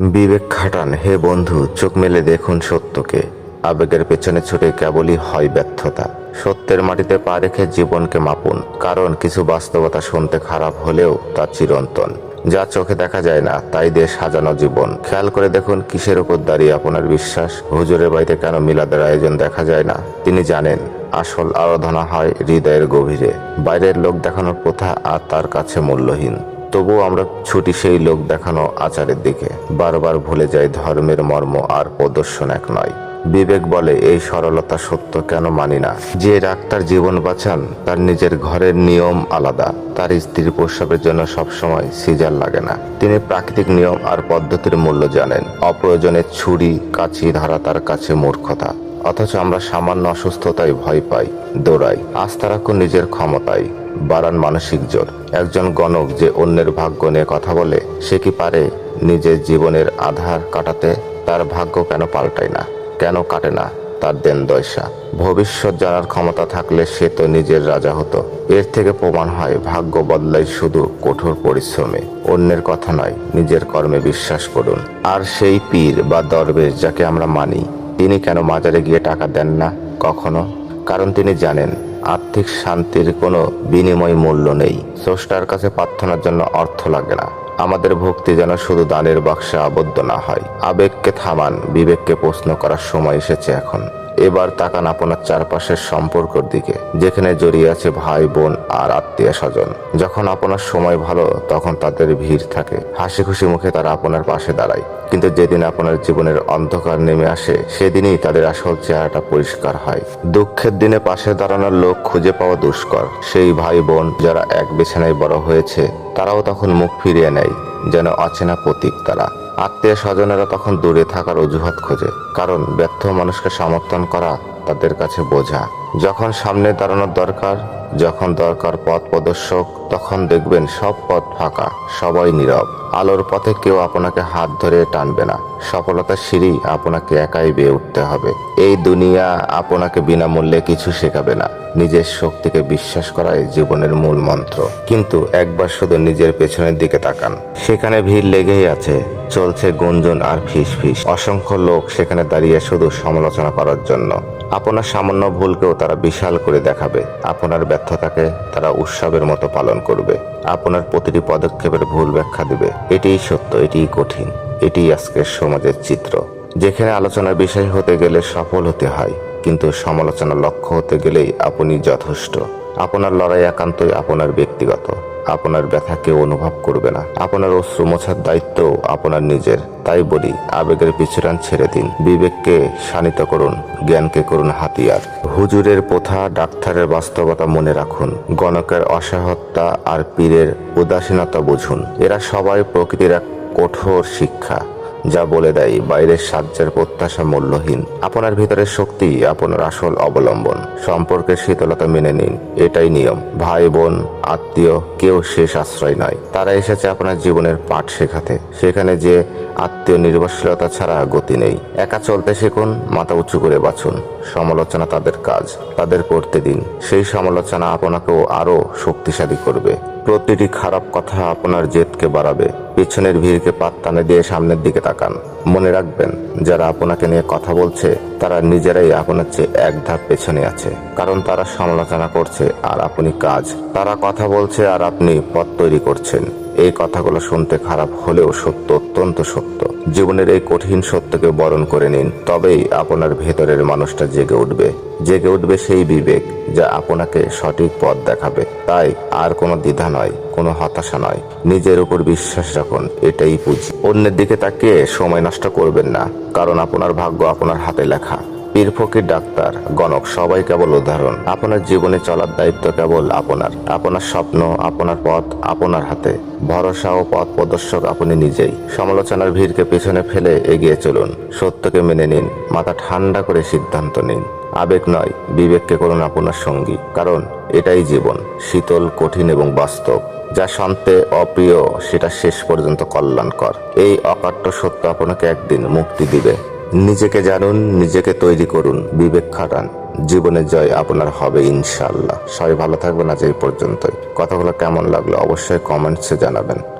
বিবেক খাটান, হে বন্ধু, চোখ মেলে দেখুন সত্যকে। আবেগের পেছনে ছুটে কেবলই হয় ব্যর্থতা। সত্যের মাটিতে পা রেখে জীবনকে মাপুন, কারণ কিছু বাস্তবতা শুনতে খারাপ হলেও তা চিরন্তন। যা চোখে দেখা যায় না, তাই দিয়ে সাজানো জীবন। খেয়াল করে দেখুন কিসের উপর দাঁড়িয়ে আপনার বিশ্বাস। হুজুরের বাড়িতে কেন মিলাদের আয়োজন দেখা যায় না? তিনি জানেন, আসল আরাধনা হয় হৃদয়ের গভীরে। বাইরের লোক দেখানোর প্রথা আর তার কাছে মূল্যহীন। তবুও আমরা ছুটি সেই লোক দেখানো আচারের দিকে। বারবার ভুলে যাই ধর্মের মর্ম আর প্রদর্শন এক নয়। বিবেক বলে, এই সরলতা সত্য কেন মানি না? যে ডাক্তার জীবন বাঁচান, তার নিজের ঘরের নিয়ম আলাদা। তার স্ত্রীর প্রস্রাবের জন্য সবসময় সিজার লাগে না। তিনি প্রাকৃতিক নিয়ম আর পদ্ধতির মূল্য জানেন। অপ্রয়োজনে ছুরি, কাঁচি ধরা তার কাছে মূর্খতা। অথচ আমরা সামান্য অসুস্থতায় ভয় পাই, দৌড়াই। আস্থা রাখুন নিজের ক্ষমতায়, বাড়ান মানসিক জোর। একজন গণক যে অন্যের ভাগ্য নিয়ে কথা বলে, সে কি পারে নিজের জীবনের আধার কাটাতে? তার ভাগ্য কেন পাল্টায় না? কেন কাটে না? তার দেন দয়সা। ভবিষ্যৎ জানার ক্ষমতা থাকলে সে তো নিজের রাজা হতো। এর থেকে প্রমাণ হয়, ভাগ্য বদলাই শুধু কঠোর পরিশ্রমে। অন্যের কথা নয়, নিজের কর্মে বিশ্বাস করুন। আর সেই পীর বা দরবেশ যাকে আমরা মানি তিনি কেন মাজারে গিয়ে টাকা দেন না কখনো? কারণ তিনি জানেন, আর্থিক শান্তির কোনো বিনিময় মূল্য নেই। স্রষ্টার কাছে প্রার্থনার জন্য অর্থ লাগে না। আমাদের ভক্তি যেন শুধু দানের বাক্সে আবদ্ধ না হয়। আবেগকে থামান, বিবেককে প্রশ্ন করার সময় এসেছে এখন। এবার তাকান আপনার চারপাশের সম্পর্কর দিকে, যেখানে জড়িয়ে আছে ভাই, বোন আর আত্মীয় স্বজন। যখন আপনার সময় ভালো, তখন তাদের ভিড় থাকে। হাসি খুশি মুখে তারা আপনার পাশে দাঁড়ায়। কিন্তু যেদিন আপনার জীবনের অন্ধকার নেমে আসে, সেদিনই তাদের আসল চেহারাটা পরিষ্কার হয়। দুঃখের দিনে পাশে দাঁড়ানোর লোক খুঁজে পাওয়া দুষ্কর। সেই ভাই, বোন যারা এক বিছানায় বড় হয়েছে, তারাও তখন মুখ ফিরিয়ে নেয়, যেন অচেনা প্রতীক তারা। আত্মীয় স্বজনেরা তখন দূরে থাকার অজুহাত খোঁজে, কারণ ব্যর্থ মানুষকে সমর্থন করা তাদের কাছে বোঝা। যখন সামনে দাঁড়ানোর দরকার যখন দরকার পথ প্রদর্শক, তখন দেখবেন সব পথ ফাঁকা, সবাই নীরব। আলোর পথে কেউ আপনাকে হাত ধরে টানবে না। সফলতার সিঁড়ি আপনাকে একাই বেয়ে উঠতে হবে। এই দুনিয়া আপনাকে বিনামূল্যে কিছু শেখাবে না। নিজের শক্তিকে বিশ্বাস করাই জীবনের মূল মন্ত্র। কিন্তু একবার শুধু নিজের পেছনের দিকে তাকান। সেখানে ভিড় লেগেই আছে। চলছে গুঞ্জন আর ফিস ফিস অসংখ্য লোক সেখানে দাঁড়িয়ে শুধু সমালোচনা করার জন্য। আপনার সামান্য ভুলকেও তারা বিশাল করে দেখাবে। আপনার ব্যর্থতাকে তারা উৎসবের মতো পালন করবে। আপনার প্রতিটি পদক্ষেপের ভুল ব্যাখ্যা দিবে। এটিই সত্য, এটিই কঠিন, এটিই আজকের সমাজের চিত্র। যেখানে আলোচনার বিষয় হতে গেলে সফল হতে হয়, কিন্তু সমালোচনার লক্ষ্য হতে গেলেই আপনি যথেষ্ট। আপনার লড়াই একান্তই আপনার ব্যক্তিগত। আপনার ব্যথা কেউ অনুভব করবে না। আপনার অশ্রু মোছার দায়িত্ব আপনার নিজের। তাই বলি, আবেগের পিছুরান ছেড়ে দিন। বিবেককে শানিত করুন, জ্ঞানকে করুন হাতিয়ার। হুজুরের প্রথা, ডাক্তারের বাস্তবতা মনে রাখুন। গণকের অসহায়তা আর পীরের উদাসীনতা বুঝুন। এরা সবাই প্রকৃতির এক কঠোর শিক্ষা। যা বলে দেয়, বাইরের সাহায্যের প্রত্যাশা মূল্যহীন। আপনার ভিতরের শক্তি, আপনার আসল অবলম্বন। সম্পর্কের শীতলতা মেনে নিন, এটাই নিয়ম। ভাই, বোন, আত্মীয়, কেউ শেষ আশ্রয় নয়। তারা এসেছে আপনার জীবনের পাঠ শেখাতে। সেখানে যে আত্মীয় নির্ভরশীলতা ছাড়া গতি নেই। একা চলতে শিখুন, মাথা উঁচু করে বাঁচুন। সমালোচনা তাদের কাজ, তাদের করতে দিন। সেই সমালোচনা আপনাকেও আরও শক্তিশালী করবে। প্রতিটি খারাপ কথা আপনার জেদকে বাড়াবে। পিছনের ভিড়কে পাত্তানে দিয়ে সামনের দিকে তাকান। মনে রাখবেন, যারা আপনাকে নিয়ে কথা বলছে, তারা নিজেরাই আপনার চেয়ে এক ধাপ পেছনে আছে। কারণ তারা সমালোচনা করছে আর আপনি কাজ। তারা কথা বলছে আর আপনি পথ তৈরি করছেন। এই কথাগুলো শুনতে খারাপ হলেও সত্য, অত্যন্ত সত্য। জীবনের এই কঠিন সত্যকে বরণ করে নিন, তবেই আপনার ভেতরের মানুষটা জেগে উঠবে। জেগে উঠবে সেই বিবেক যা আপনাকে সঠিক পথ দেখাবে। তাই আর কোনো দ্বিধা নয়, কোনো হতাশা নয়। নিজের উপর বিশ্বাস রাখুন, এটাই পুঁজি। অন্যের দিকে তাকিয়ে সময় নষ্ট করবেন না, কারণ আপনার ভাগ্য আপনার হাতে লেখা। পীর ফকির ডাক্তার, গণক, সবাই কেবল উদাহরণ। আপনার জীবনে চলার দায়িত্ব কেবল আপনার। আপনার স্বপ্ন, আপনার পথ, আপনার হাতে। ভরসা ও পথ প্রদর্শক আপনি নিজেই। সমালোচনার ভিড়কে পেছনে ফেলে এগিয়ে চলুন। সত্যকে মেনে নিন। মাথা ঠান্ডা করে সিদ্ধান্ত নিন। আবেগ নয়, বিবেককে করুন আপনার সঙ্গী। কারণ, এটাই জীবন। শীতল, কঠিন এবং বাস্তব। যা শান্তে, অপ্রিয়, সেটা শেষ পর্যন্ত কল্যাণকর। এই অকাট্য সত্য আপনাকে একদিন মুক্তি দিবে। নিজেকে জানুন, নিজেকে তৈরি করুন বিবেক খাটান জীবনের জয় আপনার হবে ইনশাল্লাহ সবাই ভালো থাকবেন আজ এই পর্যন্তই। কথাগুলো কেমন লাগল অবশ্যই কমেন্টসে জানাবেন।